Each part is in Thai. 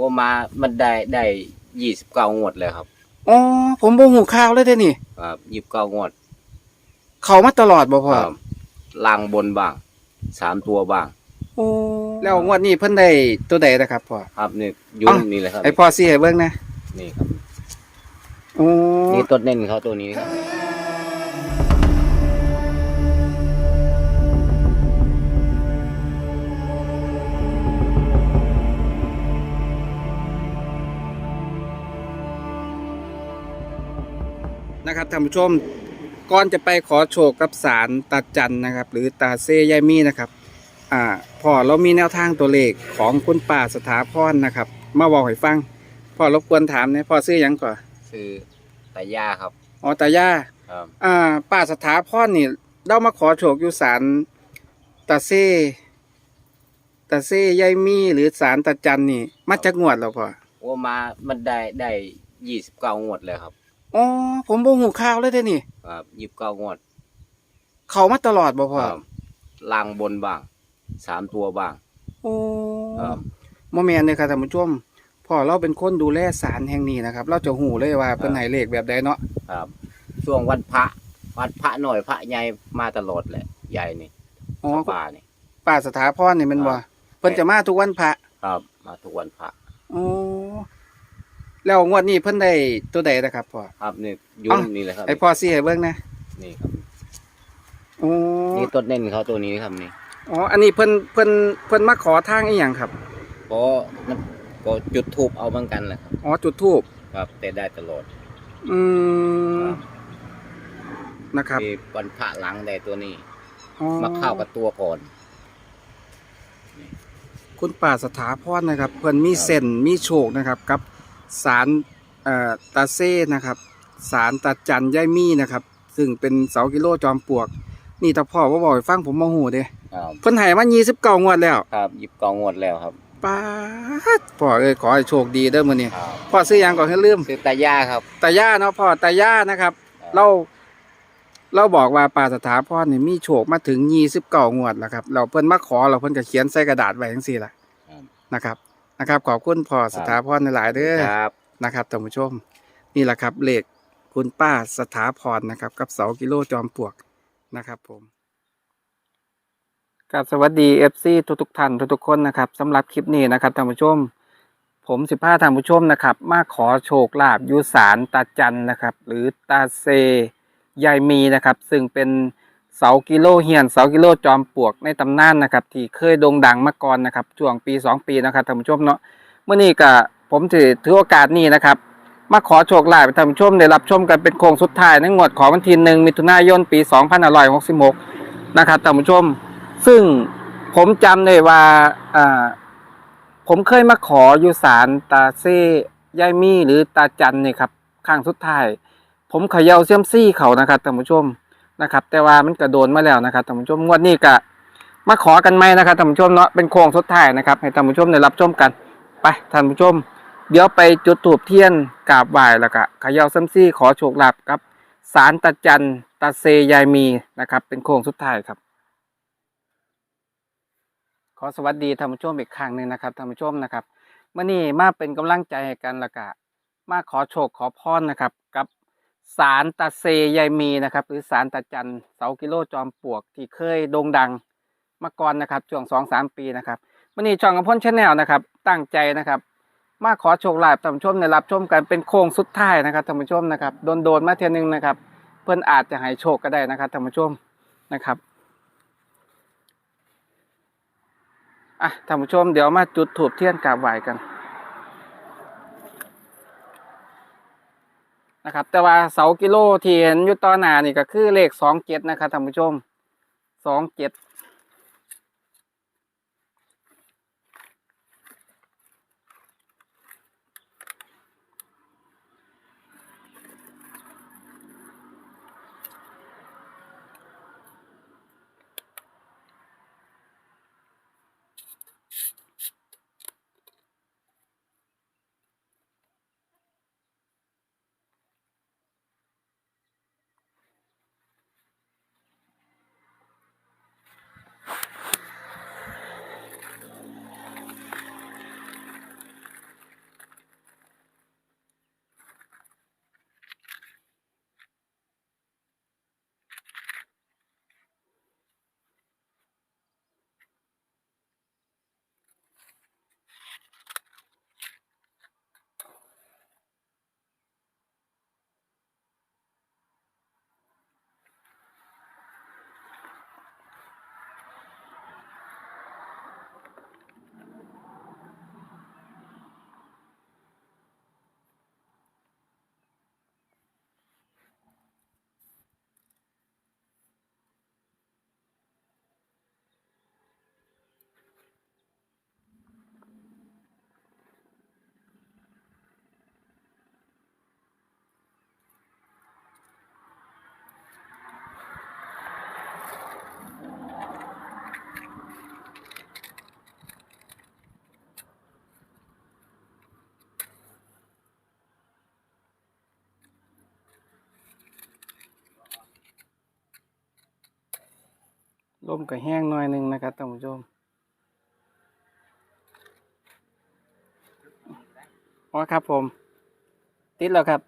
ว่ามามันได้ได้ยี่สิบเก้างวดเลยครับอ๋อผมบ่หูข่าวเลยเด้นี่ครับยี่สิบเก้างวด เขามาตลอดบ่พ่อครับลางบนบ้างสามตัวบ้าง โอ้แล้วงวดนี้เพิ่นได้ตัวใดนะครับพ่อ ครับนี่ยุ่งอะนี่เลยครับไอพ่อสิให้เบิ่งนะนี่ครับ โอ้นี่ต้นเน้นเขาตัวนี้ครับ ท่านผู้ชมก่อนจะไปขอโชคกับสารตาจันนะครับ หรือตาเซยายมีนะครับอ่าพ่อเรามีแนวทางตัวเลขของคุณป่าสถาพรนะครับ มาบอกให้ฟังพ่อรบกวนถามเนี่ยพ่อซื้อหยังก่อนซื้อตาย่าครับ อ๋อตาย่าครับ อ่าป้าสถาพรนี่เรามาขอโชคอยู่ศาลตาเซตาเซยายมีหรือศาลตาจันนี่มาจากงวดแล้วพ่อว่ามามันได้ได้ยี่สิบเก้างวดเลยครับ อ๋อผมบ่หูข่าวเลยเด้นี่ ครับยี่สิบเก้างวดเขามาตลอดบ่พ่อครับลางบนบ้างสามตัวบ้างโอ้ครับ โมเมนเลยครับท่านผู้ชมพ่อเราเป็นคนดูแลศาลแห่งนี้นะครับ เราจะหูเลยว่าเป็นไหนเลขแบบใดเนาะครับ ช่วงวันพระวันพระหน่อยพระใหญ่มาตลอดแหละใหญ่นี่อ๋อป่านี่ป้าสถาพรนี่แมันบ่ครับ เพิ่นจะมาทุกวันพระครับ มาทุกวันพระ อ๋อ แล้วงวดนี้เพิ่นได้ตัวใดนะครับพ่อ ครับนี่ยุ่อะงนี่เลยครับไอพ่อสิให้เบิ่งนะนี่ครับโอ้นี่ต้นเน้นเขาตัวนี้ครับนี่อ๋ออันนี้เพิ่นเพิ่นเพิ่นมาขอทางอีหยังครับก็มันก็จุดทูบเอาเหมือนกันแหละครับอ๋อจุดทูบครับ แต่ได้ตลอดอืมครับนะครับมีวันพระหลังได้ตัวนี้ อ๋อมาเข้ากับตัวก่อน คุณป่าสถาพรนะครับ เพิ่นมีเส้นมีโชคนะครับ กับ สารเอ่อตาเซ่นะครับ สารตาจันย่ายมี่นะครับ ซึ่งเป็นเสากิโลจอมปลวก นี่ถ้าพ่อว่าบอกให้ฟังผมโมโหเด้ครับเพิ่นให้มา29งวดแล้วครับยิบกองงวดแล้วครับป้าดพ่อเอ้ยขอให้โชคดีเด้อมื้อนี้ครับพ่อซื้อหยังก่อนให้ลืมซื้อตาย่าครับตาย่าเนาะพ่อตาย่านะครับครับ เราเราบอกว่าป่าสถาพรนี่มีโชคมาถึงยี่สิบเก้างวดแล้วครับเราเพิ่นมาขอเราเพิ่นก็เขียนใส่กระดาษไว้ทั้งสี่ละครับ นะครับ นะครับขอบคุณพ่อสถาพรหลายๆเด้อครับนะครับท่านผู้ชม นี่แหละครับเลขคุณป้าสถาพรนะครับ กับเสากิโลจอมปลวกนะครับผมกับสวัสดีเอฟซีทุกๆท่านทุกๆคนนะครับสำหรับคลิปนี้นะครับท่านผู้ชม ผมสิพาท่านผู้ชมนะครับ มาขอโชคลาภอยุสารตาจันนะครับ หรือตาเซยายมีนะครับ ซึ่งเป็น เสากิโลเฮียนเสากิโลจอมปลวกในตำนานนะครับ ที่เคยโด่งดังมาก่อนนะครับช่วงปี 2 ปีนะครับท่านผู้ชมเนาะเมื่อนี้ก็ผมถือถือโอกาสนี้นะครับ มาขอโชคลาภท่านผู้ชมได้รับชมกันเป็นโค้งสุดท้ายในงวดของวันที่หนึ่งมิถุนายนปี2566นะครับท่านผู้ชม ซึ่งผมจำได้ว่าอ่าผมเคยมาขออยู่ศาลตาเซ่ยายมี่หรือตาจันเนี่ยครับครั้งสุดท้าย ผมเขย่าเซียมซี่เขานะครับท่านผู้ชม นะครับ แต่ว่ามันกระโดนมาแล้วนะครับท่านผู้ชมงวดนี้ก็มาขอกันไหมนะครับท่านผู้ชมเนาะเป็นโค้งสุดท้ายนะครับ ให้ท่านผู้ชมได้รับชมกันไปท่านผู้ชม เดี๋ยวไปจุดถูบเทียนกราบไหว้แล้วก็ขย่าซียมซี่ขอโชคลาภกับศาลตาจันตาเซยายมีนะครับ เป็นโค้งสุดท้ายครับ ขอสวัสดีท่านผู้ชมอีกครั้งหนึ่งนะครับท่านผู้ชมนะครับเมื่อนี้มาเป็นกำลังใจให้กันละกะมาขอโชคขอพรนะครับ กับ สารตาเซยายมีนะครับ หรือสารตาจันเสากิโลจอมปลวกที่เคยโด่งดังมาก่อนนะครับช่วงสองสามปีนะครับเมื่อนี้ช่องกำพลชาแนลนะครับ ตั้งใจนะครับ มาขอโชคลาภท่านผู้ชมได้รับชมกันเป็นโค้งสุดท้ายนะครับท่านผู้ชมนะครับโดนโดนๆมาเทียนึงนะครับ เพื่อนอาจจะให้โชคก็ได้นะครับท่านผู้ชมนะครับอะท่านผู้ชมเดี๋ยวมาจุดถูบเทียนกราบไหว้กัน นะครับ แต่ว่าเสากิโลที่เห็นอยู่ต่อหน้านี่ก็คือเลขสองเจ็ดนะครับท่านผู้ชมสองเจ็ด ร่มก็แห้งหน่อยหนึ่งนะครับท่านผู้ชมอ๋อครับผม ติดแล้วครับ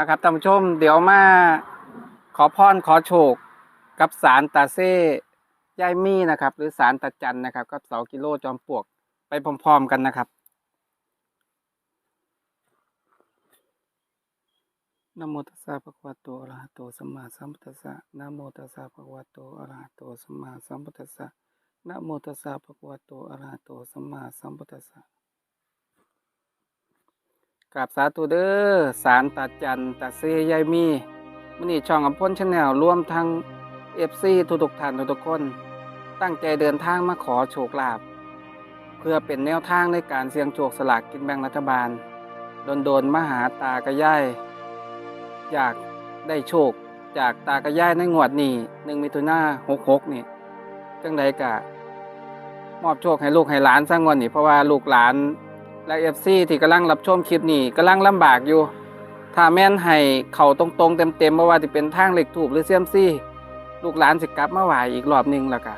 นะครับท่านผู้ชมเดี๋ยวมาขอพรขอโชค กับสารตาเซ่ยายมี่นะครับ หรือสารตาจันนะครับ กับเสากิโลจอมปลวกไปพร้อมๆกันนะครับนโมตัสสะภะคะวะโตอะระหะโตสัมมาสัมพุทธัสสะนโมตัสสะภะคะวะโตอะระหะโตสัมมาสัมพุทธัสสะนโมตัสสะภะคะวะโตอะระหะโตสัมมาสัมพุทธัสสะ กับสาธุเด้อสารตาจันตาเซยายมีมื้อนี้ช่องอำพลชาแนลรวมทั้ง FC ทุกๆท่านทุกคน ตั้งใจเดินทางมาขอโชคลาภเพื่อเป็นแนวทางในการเสี่ยงโชคสลากกินแบ่งรัฐบาลโดนๆมหาตากระย่ายอยากได้โชค จากตากระย่ายในงวดนี้1มิถุนายน66นี่จังใดกะมอบโชคให้ลูกให้หลานสร้างวันนี้เพราะว่าลูกหลาน และเอฟซีที่กำลังรับชมคลิปนี้กำลังลำบากอยู่ ถ้าแม่นให้เข่าตรงๆเต็มๆเพราะว่าจะเป็นทางเหล็กถูกหรือเสียมซี่ลูกหลานสิกลับมาไหวอีกรอบหนึงแล้วกะ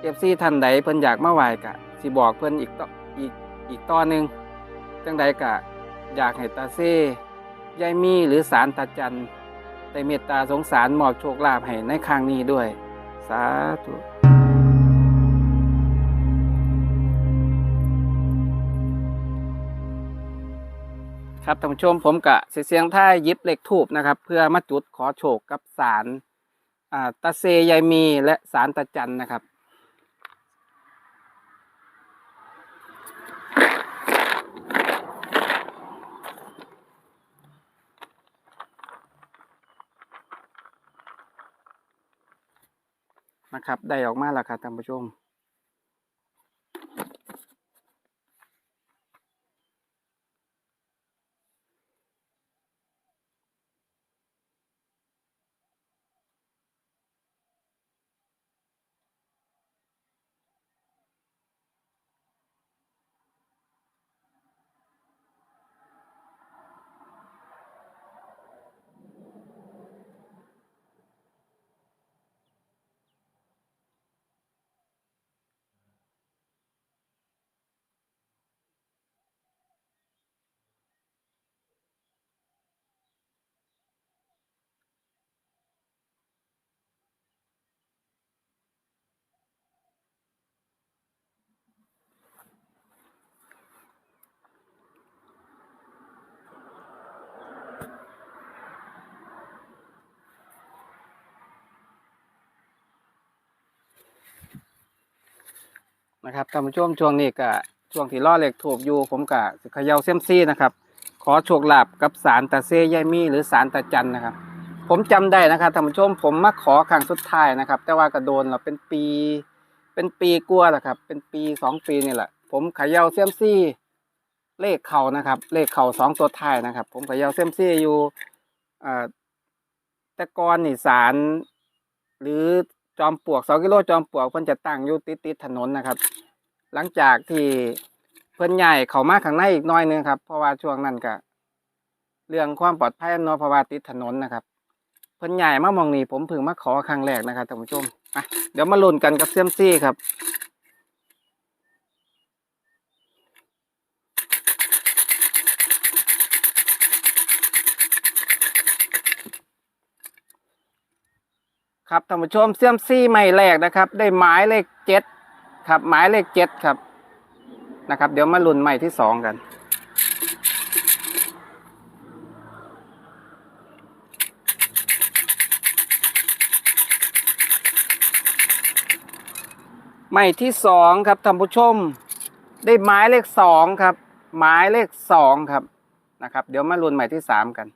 เอฟซีท่านใดเพิ่นอยากมาไหวกะสิบอกเพิ่นอีกต่ออีกอีกต่อหนึงจังใดกะอยากให้ตาเซ่ยายมีหรือสารตาจันได้เมตตาสงสารมอบโชคลาภให้ในครั้งนี้ด้วย สาธุ ครับท่านผู้ชมผมกะเสียงท่ายยิบเหล็กทูบนะครับ เพื่อมาจุดขอโชคกับสารตาเซยายมีและสารตาจันนะครับนะครับได้ออกมาแล้วครับท่านผู้ชม นะครับท่านผู้ชมช่วงนี้ก็ช่วงที่ล่อเหล็กถูกอยู่ผมก็เขย่าเซยมซี่นะครับ ขอโชคลาภกับสารตาเซยายมีหรือสารตาจันนะครับ ผมจำได้นะครับท่านผู้ชมผมมาขอครั้งสุดท้ายนะครับ แต่ว่าก็โดนเราเป็นปีเป็นปีกลัวแหละครับ เป็นปีสองปีนี่แหละ ผมเขย่าเซยมซี่ เลขเข่านะครับ เลขเข่าสองตัวท้ายนะครับ ผมเขย่าเซยมซี่อยู่อ่าแต่ก่อนนี่สารหรือ อมปลวกสองกิโลจอมปลวกเพิ่นจะตั้งอยู่ติดติดถนนนะครับ หลังจากที่เพิ่นใหญ่เขามาข้างในอีกน้อยนึงครับ เพราะว่าช่วงนั้นก็เรื่องความปลอดภัยนาะเพราะว่าติดถนนนะครับเพิ่นใหญ่มามองนี่ผมเพิ่งมาขอครั้งแรกนะครับท่านผู้ชมอะเดี๋ยวมาลุ้นกันกับเซียมซี่ครับ ครับท่านผู้ชมเซียมซี่ใหม่แรกนะครับ ได้หมายเลขเจ็ดครับ หมายเลขเจ็ดครับนะครับ เดี๋ยวมาลุ้นใหม่ที่สองกันใหม่ที่สองครับท่านผู้ชม ได้หมายเลขสองครับ หมายเลขสองครับนะครับ เดี๋ยวมาลุ้นใหม่ที่สามกัน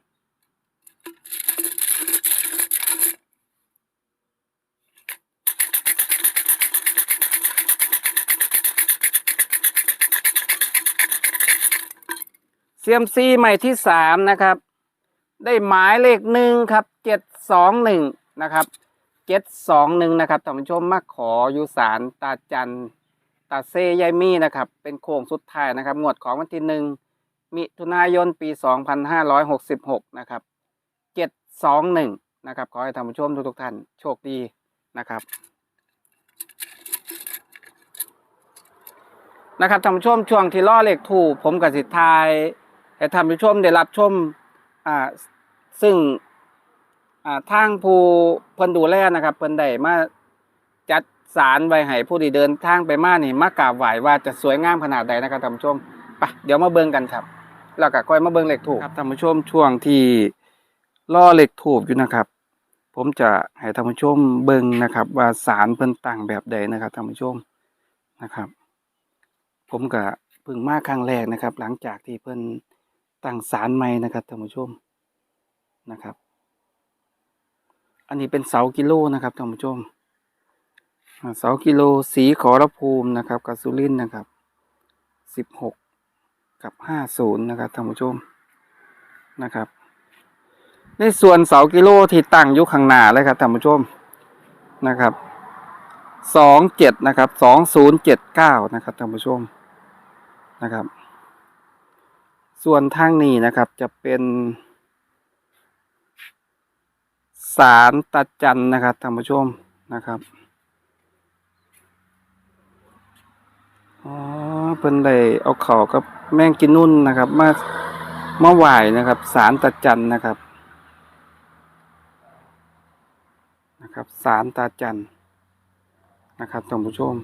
ค ซียมซีใหม่ที่สามนะครับ ได้หมายเลขหนึ่งครับเจ็ดสองหนึ่งนะครับเจ็ดสองหนึ่งนะครับท่านผู้ชมมาขออยู่สารตาจันตาเซยายมี่นะครับ เป็นโค้งสุดท้ายนะครับ งวดของวันที่หนึ่งมิถุนายนปีสองพันห้าร้อยหกสิบหกนะครับเจ็ดสองหนึ่งนะครับ ขอให้ท่านผู้ชมทุกท่านโชคดีนะครับนะครับท่านผู้ชมช่วงที่ล่อเหล็กถูกผมกับสิทธาย ให้ท่านผู้ชมได้รับชมอ่าซึ่งอ่าทางผู้เพิ่นดูแลนะครับ เพิ่นได้มาจัดสารไว้ให้ผู้ที่เดินทางไปมานี่มากราบไหว้ว่าจะสวยงามขนาดใดนะครับท่านผู้ชมไปเดี๋ยวมาเบิ่งกันครับแล้วก็ค่อยมาเบิ่งเหล็กถูกครับท่านผู้ชมช่วงที่ล่อเหล็กถูกอยู่นะครับ ผมจะให้ท่านผู้ชมเบิ่งนะครับ ว่าสารเพิ่นตั้งแบบใดนะครับท่านผู้ชมนะครับ ผมก็เพิ่งมาครั้งแรกนะครับ หลังจากที่เพิ่น ตั้งศาลใหม่นะครับท่านผู้ชมนะครับ อันนี้เป็นเสากิโลนะครับท่านผู้ชมเสากิโลสีขอรภูมินะครับกับสุรินนะครับสิบหกกับห้าศูนย์นะครับท่านผู้ชมนะครับ ในส่วนเสากิโลที่ตั้งอยู่ข้างหน้าเลยครับท่านผู้ชมนะครับสองเจ็ดนะครับสองศูนย์เจ็ดเก้านะครับท่านผู้ชมนะครับ ส่วนทางนี้นะครับจะเป็นสารตาจันนะครับท่านผู้ชมนะครับอ๋อเพิ่นได้เอาเข่ากับแมงกินนุ่นนะครับ มามาไหวนะครับ สารตาจันนะครับนะครับสารตาจันนะครับท่านผู้ชม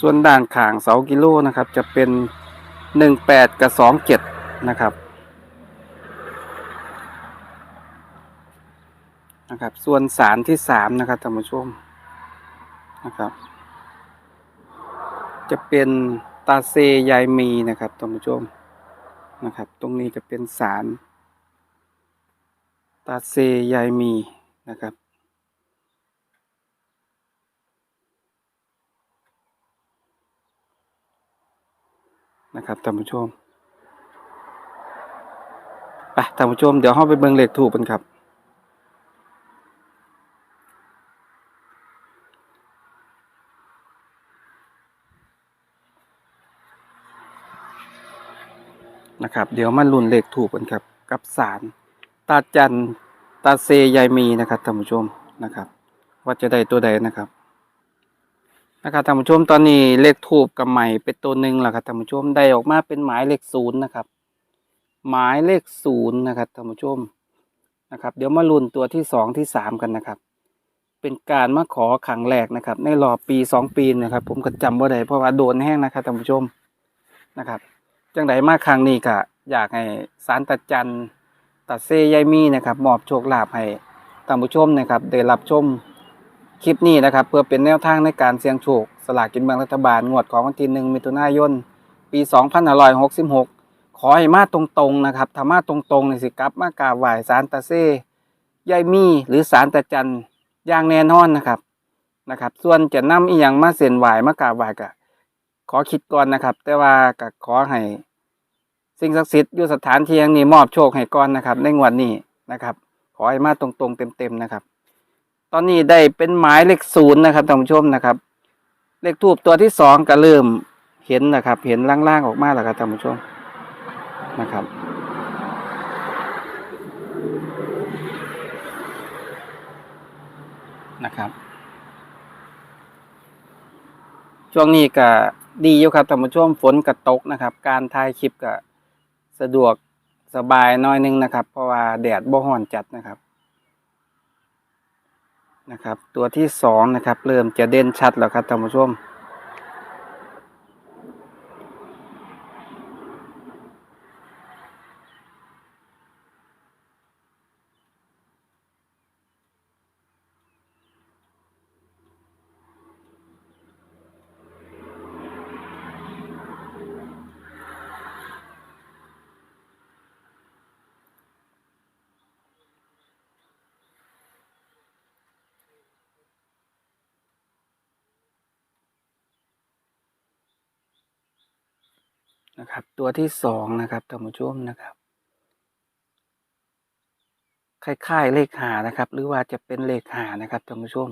ส่วนด้านข้างเสากิโลนะครับ จะเป็น หนึ่งแปดกับสองเจ็ดนะครับนะครับ ส่วนสารที่สามนะครับท่านผู้ชมนะครับ จะเป็นตาเซยายมีนะครับท่านผู้ชมนะครับ ตรงนี้จะเป็นสารตาเซยายมีนะครับ นะครับท่านผู้ชมไปท่านผู้ชมเดี๋ยวเราไปเบิ่งเลขถูกกันครับ นะครับ เดี๋ยวมาลุ้นเลขถูกกันครับ กับสารตาจันตาเซยายมีนะครับท่านผู้ชมนะครับ ว่าจะได้ตัวใดนะครับ นะครับท่านผู้ชมตอนนี้เลขทูบกับใหม่เป็นตัวหนึ่งแล้วครับท่านผู้ชมได้ออกมาเป็นหมายเลขศูนย์นะครับ หมายเลขศูนย์นะครับท่านผู้ชมนะครับ เดี๋ยวมาลุ้นตัวที่สองที่สามกันนะครับ เป็นการมาขอครั้งแรกนะครับ ในรอบปีสองปีนะครับ ผมก็จำว่าได้เพราะว่าโดนแห้งนะครับท่านผู้ชมนะครับจังไดมาครั้งนี้ก็อยากให้สารตัดจันตัดเซยายมีนะครับมอบโชคลาภให้ท่านผู้ชมนะครับ ได้รับชม คลิปนี้นะครับ เพื่อเป็นแนวทางในการเสี่ยงโชคสลากกินแบ่งรัฐบาลงวดของวันที่หนึ่งมิถุนายนปี 2566 ขอให้มาตรงๆนะครับถ้ามาตรงๆในสิกลับมากราบไหว้สารตาเซ่ยายมีหรือสารตาจันอย่างแน่นอนนะครับนะครับ ส่วนจะนำอีหยังมาเส้นไหว้มากราบไหว้ก็ขอคิดก่อนนะครับ แต่ว่าก็ขอให้สิ่งศักดิ์สิทธิ์อยู่สถานที่แห่งนี้มอบโชคให้ก่อนนะครับ ในงวดนี้นะครับ ขอให้มาตรงๆเต็มๆนะครับ ตอนนี้ได้เป็นหมายเลขศูนย์นะครับท่านผู้ชมนะครับ เลขทูบตัวที่สองก็เริ่มเห็นนะครับ เห็นล่างๆออกมาแล้วครับท่านผู้ชมนะครับ นะครับ ช่วงนี้ก็ดีอยู่ครับท่านผู้ชมฝนกระตกนะครับ การถ่ายคลิปก็สะดวกสบายน้อยนึงนะครับ เพราะว่าแดดบ่ร้อนจัดนะครับ นะครับ ตัวที่สองนะครับ เริ่มจะเด่นชัดแล้วครับท่านผู้ชม นะครับ ตัวที่สองนะครับท่านผู้ชมนะครับคล้ายๆเลขหานะครับ หรือว่าจะเป็นเลขหานะครับท่านผู้ชม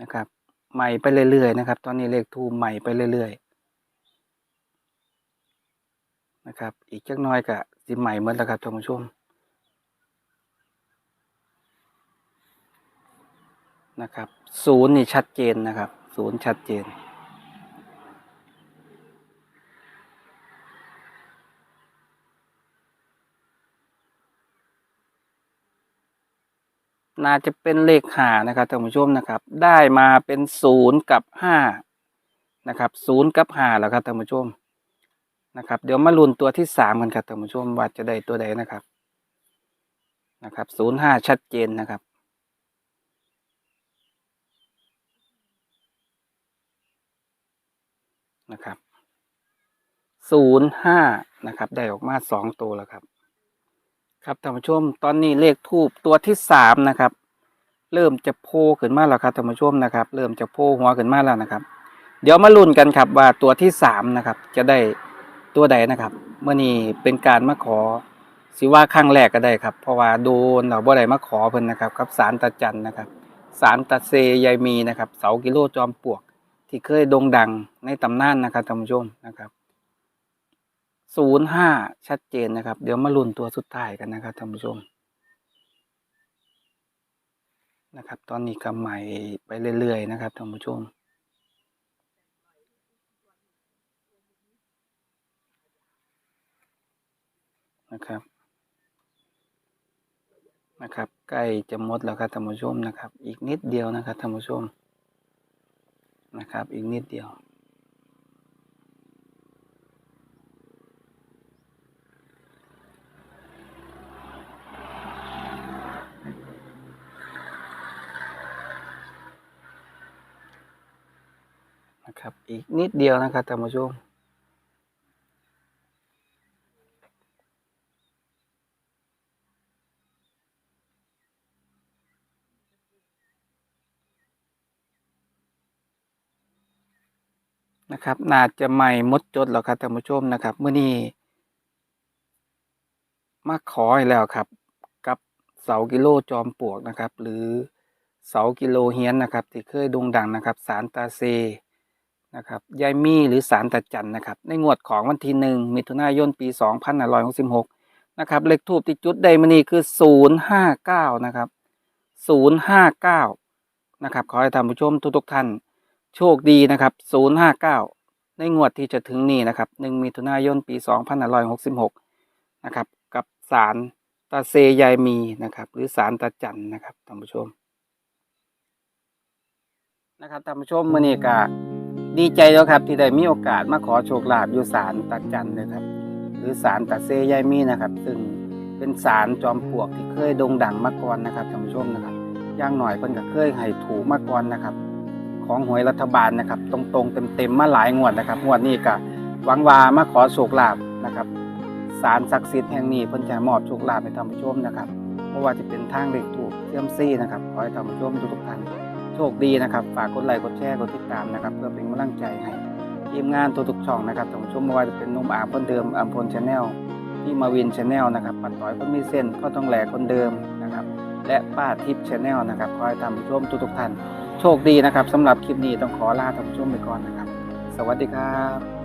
นะครับ ใหม่ไปเรื่อยๆนะครับ ตอนนี้เลขทูใหม่ไปเรื่อยๆนะครับ อีกจักน้อยก็สิใหม่เหมือนแล้วครับท่านผู้ชมนะครับศูนย์นี่ชัดเจนนะครับศูนย์ชัดเจน น่าจะเป็นเลขหานะครับท่านผู้ชมนะครับ ได้มาเป็นศูนย์กับห้านะครับศูนย์กับห้าแล้วครับท่านผู้ชมนะครับ เดี๋ยวมาลุ้นตัวที่สามกันครับท่านผู้ชมว่าจะได้ตัวใดนะครับนะครับศูนย์ห้าชัดเจนนะครับนะครับศูนย์ห้านะครับ ได้ออกมาสองตัวแล้วครับ ครับท่านผู้ชมตอนนี้เลขทูบตัวที่สามนะครับ เริ่มจะโผล่ขึ้นมาแล้วครับท่านผู้ชมนะครับ เริ่มจะโผล่หัวขึ้นมาแล้วนะครับ เดี๋ยวมาลุ้นกันครับว่าตัวที่สามนะครับ จะได้ตัวใดนะครับเมื่อนี้เป็นการมาขอสิว่าครั้งแรกก็ได้ครับ เพราะว่าโดนเราบ่ได้มาขอเพิ่นนะครับกับสารตาจันนะครับ สารตาเซยายมีนะครับ เสากิโลจอมปลวก ที่เคยโด่งดังในตำนานนะครับท่านผู้ชมนะครับศูนย์ห้าชัดเจนนะครับ เดี๋ยวมาลุ้นตัวสุดท้ายกันนะครับท่านผู้ชม นะครับ ตอนนี้ก็ใหม่ไปเรื่อยๆนะครับท่านผู้ชมนะครับนะครับ ใกล้จะหมดแล้วครับท่านผู้ชมนะครับ อีกนิดเดียวนะครับท่านผู้ชมนะครับ อีกนิดเดียว นะครับอีกนิดเดียวนะครับท่านผู้ชมนะครับน่าจะใหม่หมดจดแล้วครับท่านผู้ชมนะครับเมื่อนี้มาขออีกแล้วครับ กับเสากิโลจอมปลวกนะครับ หรือเสากิโลเฮียนนะครับ ที่เคยโด่งดังนะครับ สารตาเซ นะครับยายมีหรือสารตะจันนะครับ ในงวดของวันที่หนึ่งมิถุนายนปีสองพันร้อยหกสิบหกนะครับเลขทูบที่จุดได้มานี่คือศูนย์ห้าเก้านะครับศูนย์ห้าเก้านะครับ ขอให้ท่านผู้ชมทุกๆท่านโชคดีนะครับศูนย์ห้าเก้าในงวดที่จะถึงนี้นะครับหนึ่งมิถุนายนปีสองพันร้อยหกสิบหกนะครับกับสารตาเซยายมีนะครับ หรือสารตาจันนะครับท่านผู้ชมนะครับท่านผู้ชมมือนี้ก็ ดีใจแล้วครับที่ได้มีโอกาสมาขอโชคลาภอยู่ศาลตาจันนะครับ หรือศาลตาเซยายมีนะครับ ซึ่งเป็นศาลจอมปลวกที่เคยโด่งดังมาก่อนนะครับท่านผู้ชมนะครับย่างหน่อยเพิ่นก็เคยให้ถูมาก่อนนะครับ ของหวยรัฐบาลนะครับ ตรงๆเต็มๆมาหลายงวดนะครับงวดนี้ก็หวังว่ามาขอโชคลาภนะครับศาลศักดิ์สิทธิ์แห่งนี้เพิ่นจะมอบโชคลาภให้ท่านผู้ชมนะครับเพราะว่าจะเป็นทางเลขถูกเทียมซี่นะครับขอให้ท่านผู้ชมทุกท่าน โชคดีนะครับ ฝากกดไลค์กดแชร์กดติดตามนะครับ เพื่อเป็นกำลังใจให้ทีมงานตัวทุกช่องนะครับผมชมไม่ว่าจะเป็นนุ่มอาคนเดิมอัมพลชาแนลพี่มาวินชาแนลนะครับปัดต่อยคนมีเส้นพ่อต้องแหลกคนเดิมนะครับ และป้าทิพย์ชาแนลนะครับคอให้ท่านผู้ชมทุกท่านโชคดีนะครับสำหรับคลิปนี้ต้องขอลาท่านผู้ชมไปก่อนนะครับ สวัสดีครับ